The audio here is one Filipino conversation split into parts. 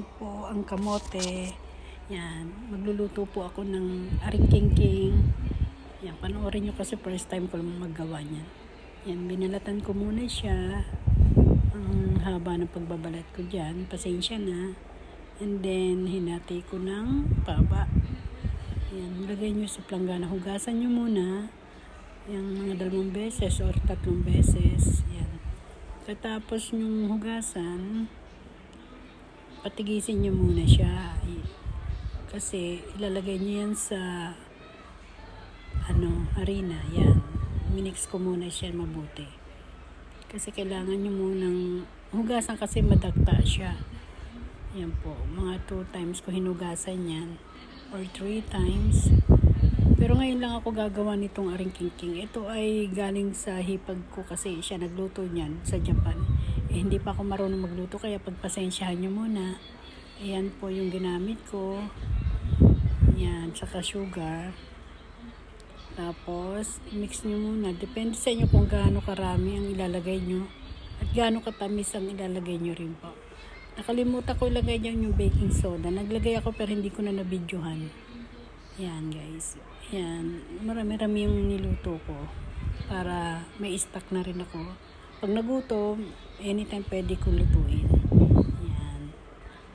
akong kamote. Yan, magluluto po ako ng aring king Yan, panoorin nyo kasi first time ko lang maggawa niyan. Yan, binalatan ko muna siya. Ang haba ng pagbabalat ko dyan. Pasensya na. And then, hinati ko ng paba. Yan, lagay nyo sa planggana. Hugasan nyo muna. Yung mga dalawang beses or tatlong beses. Yan. Katapos yung hugasan, patigisin nyo muna siya. Kasi ilalagay nyo yan sa ano, harina. Yan. Minix ko muna siya mabuti. Kasi kailangan nyo munang hugasan kasi madagta siya. Yan po. Mga two times ko hinugasan yan. Or three times. Pero ngayon lang ako gagawa nitong aring king Ito ay galing sa hipag ko kasi siya nagluto niyan sa Japan. Eh, hindi pa ako marunong magluto kaya pagpasensyahan nyo muna. Ayan po yung ginamit ko. Yan, saka sugar. Tapos, mix nyo muna. Depende sa inyo kung gaano karami ang ilalagay nyo. At gaano katamis ang ilalagay nyo rin po. Nakalimutan ko ilagay dyan yung baking soda. Naglagay ako pero hindi ko na nabidyohan. Yan guys. Yan. Marami-rami yung niluto ko. Para may stock na rin ako. Pag nagutom, anytime pwede kong lutuin. Yan.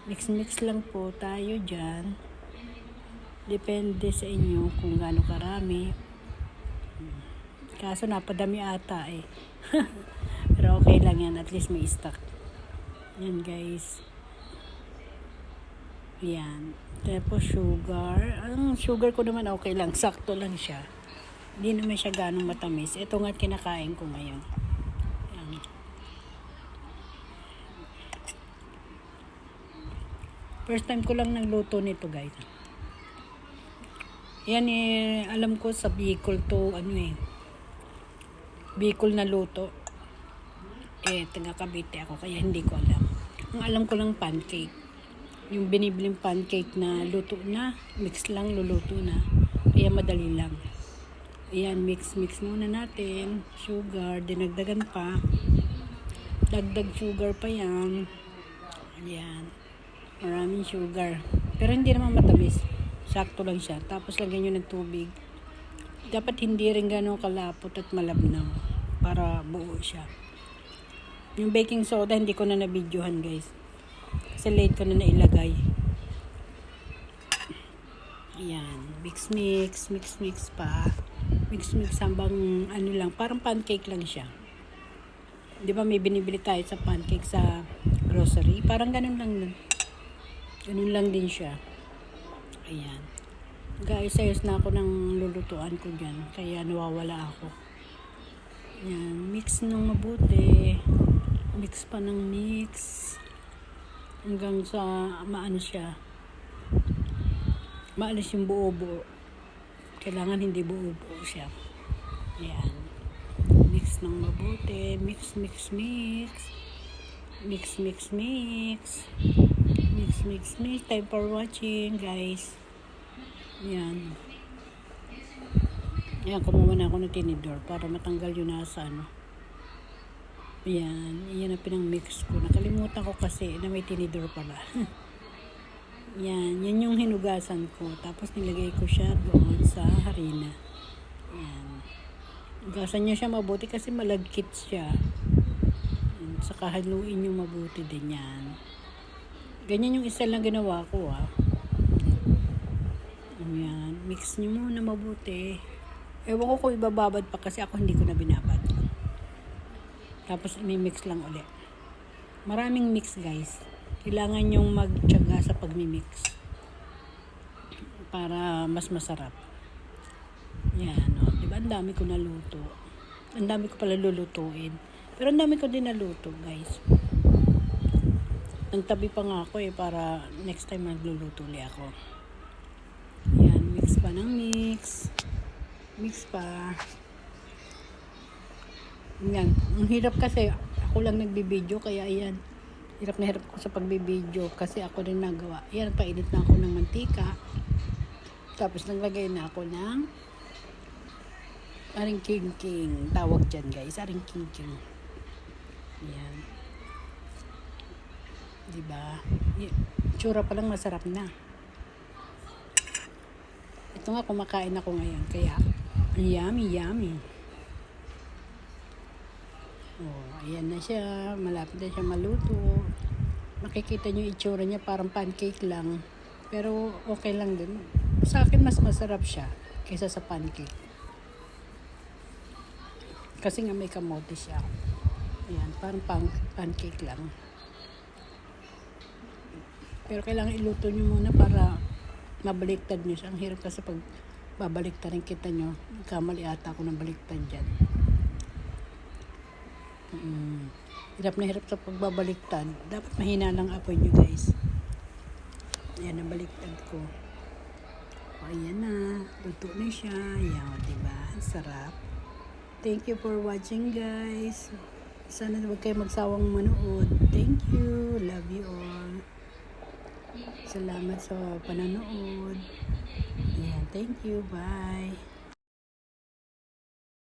Mix-mix lang po tayo dyan. Depende sa inyo kung gaano karami. Kaso napadami ata eh. Pero okay lang yan. At least may stock. Yan guys. Yan. Tapos sugar. Ang sugar ko naman okay lang. Sakto lang siya. Hindi naman siya ganong matamis. Ito nga kinakain ko ngayon. Yan. First time ko lang nagluto nito guys. Yan eh, alam ko sa Bicol to, ano eh, Bicol na luto. Eh, taga Cavite ako, kaya hindi ko alam. Ang alam ko lang pancake. Yung binibiling pancake na luto na, mix lang, luluto na. Kaya madali lang. Ayan, mix-mix muna natin. Sugar, dinagdagan pa. Dagdag sugar pa yan. Ayan. Maraming sugar. Pero hindi naman matamis. Sakto lang siya. Tapos lagyan nyo ng tubig. Dapat hindi rin ganun kalapot at malabnaw. Para buo siya. Yung baking soda, hindi ko na nabidyohan guys. Kasi late ko na nailagay. Ayan. Mix mix, mix mix pa. Mix mix hambang ano lang, parang pancake lang siya. Di ba may binibili tayo sa pancake sa grocery? Parang ganun lang. nun. Ganun lang din siya. Ayan. Guys, ayos na ako ng lulutuan ko dyan. Kaya nawawala ako. Ayan. Mix ng mabuti. Mix pa ng mix. Hanggang sa maano siya. Maalis yung buo-buo. Kailangan hindi buo-buo siya. Ayan. Mix ng mabuti. Mix, mix, mix. Mix, mix, mix. Mix, mix, mix. Time for watching, guys. Yan. Yan, kumuha na ako ng tinidor para matanggal yung nasa ano. Yan. Yan ang pinang-mix ko. Nakalimutan ko kasi na may tinidor pala. Yan. Yan yung hinugasan ko. Tapos nilagay ko siya doon sa harina. Yan. Hugasan niyo siya mabuti kasi malagkit siya. Yan. Saka haluin yung mabuti din yan. Ganyan yung isa lang ginawa ko ah. Ayan. Mix niyo muna mabuti. Ewan ko kung ibababad pa kasi ako hindi ko na binabad. Tapos imi-mix lang ulit. Maraming mix guys. Kailangan yung magtyaga sa pagmi-mix. Para mas masarap. Yan, o. Diba ang dami ko naluto. Ang dami ko pala lulutuin. Pero ang dami ko din naluto guys. Nagtabi pa nga ako eh para next time magluluto ulit ako. Yan, mix pa ng mix. Mix pa. Yan. Ang hirap kasi ako lang nagbibideo kaya ayan. Hirap na hirap ko sa pagbibideo kasi ako rin nagawa. Yan, painit na ako ng mantika. Tapos naglagay na ako ng aring king king. Tawag dyan guys, aring king king. Yan. Diba? Y- Tsura pa lang masarap na. Ito nga, kumakain ako ngayon. Kaya, yummy, yummy. Oh, ayan na siya. Malapit na siya maluto. Makikita niyo itsura niya parang pancake lang. Pero okay lang din. Sa akin mas masarap siya kaysa sa pancake. Kasi nga may kamote siya. Ayan, parang pan- pancake lang. Pero kailangan iluto niyo muna para mabaliktad niyo siya. Ang hirap kasi pag babaliktad rin kita niyo. Kamali ata ako ng baliktad dyan. Mm. Hirap na hirap sa pagbabaliktad. Dapat mahina lang apoy nyo guys. Ayan ang baliktad ko. O, ayan na. Luto na siya. Ayan, o, diba? Ang sarap. Thank you for watching guys. Sana huwag kayo magsawang manood. Thank you. Love you all. Salamat sa pananood. Ayan, thank you. Bye.